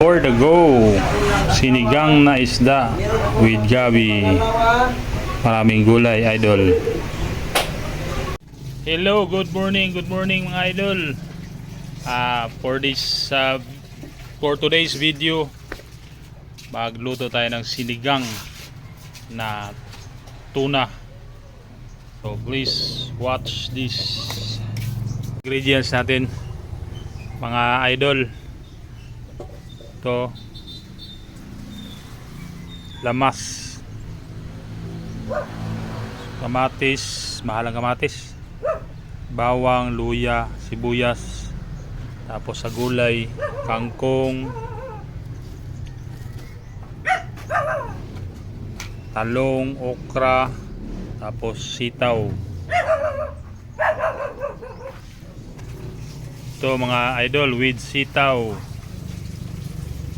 For the go, sinigang na isda with gabi. Maraming gulay, idol. Hello, good morning, good morning mga idol. Ah, for this ah, for today's video, magluto tayo ng sinigang na tuna. So please watch this ingredients natin mga idol. Ito. Lamas. Kamatis. Mahalang kamatis. Bawang, luya, sibuyas. Tapos sa gulay kangkong. Talong, okra. Tapos sitaw. Ito mga idol with sitaw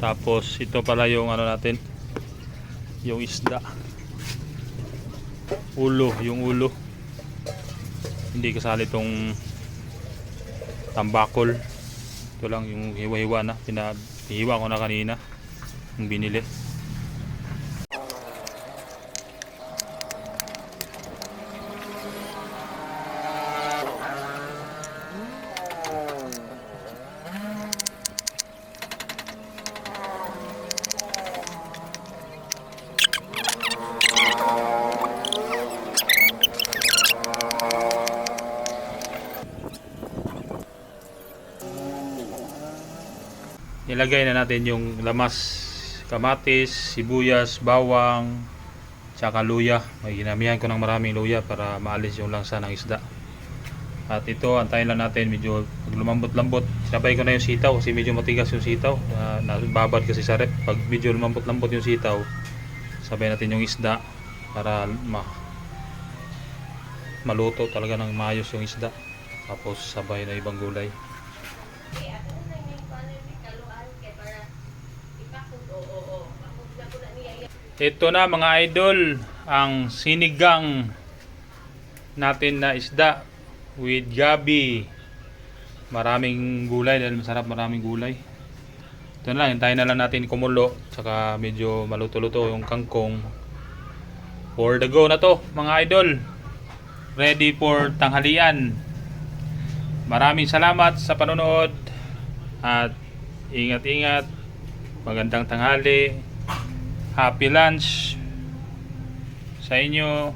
tapos ito pala yung ano natin yung isda. Ulo yung ulo. Hindi kasali tong tambakol. Ito lang yung hiwa-hiwa na pinahiwa ko na kanina yung binili nilagay na natin yung lamas kamatis, sibuyas, bawang tsaka luya. May ginamihan ko ng maraming luya para maalis yung langsa ng isda. At ito antayin lang natin medyo pag lumambot-lambot. Sabay ko na yung sitaw kasi medyo matigas yung sitaw. Uh, nababad kasi sa rep pag medyo lumambot-lambot yung sitaw sabay natin yung isda para ma maluto talaga ng maayos yung isda. Tapos sabay na ibang gulay Ito na mga idol, ang sinigang natin na isda with gabi. Maraming gulay dahil masarap maraming gulay. Ito na lang, hintayin na lang natin kumulo. Tsaka medyo maluto-luto yung kangkong. For the go na to mga idol. Ready for tanghalian. Maraming salamat sa panonood. At ingat-ingat. Magandang tanghali. Happy lunch sa inyo.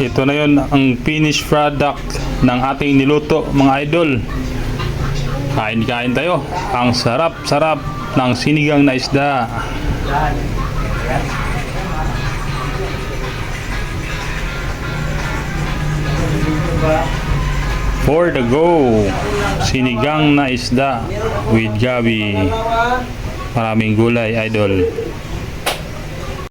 Ito na yon ang finished product ng ating niluto mga idol. Kain-kain tayo. Ang sarap-sarap ng sinigang na isda. For the go, sinigang na isda with gabi. Maraming gulay, idol.